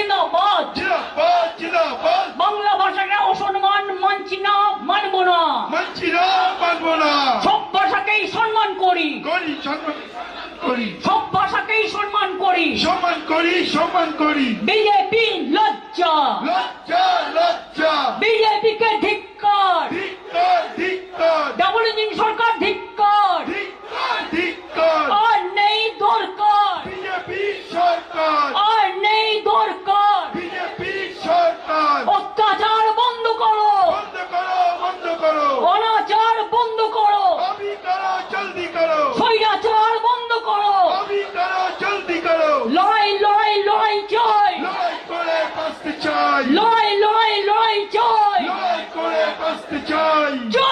জিন্দাবাদ জিন্দাবাদ জিন্দাবাদ বাংলা ভাষাকে অসম্মান মানছি না মানব না। মানছি না মানব না। সব ভাষাকেই সম্মান করি। করি সম্মান করি। সব ভাষাকেই সম্মান করি। সম্মান করি সম্মান করি। বিজেপি লজ্জা। লজ্জা লজ্জা। বিজেপিকে ধিক্কার। ধিক্কার ধিক্কার। ডাবল ইঞ্জিন বাঁচতে চাই। লয় লয় লয় জয়। লয় করে বাঁচতে চাই। জয়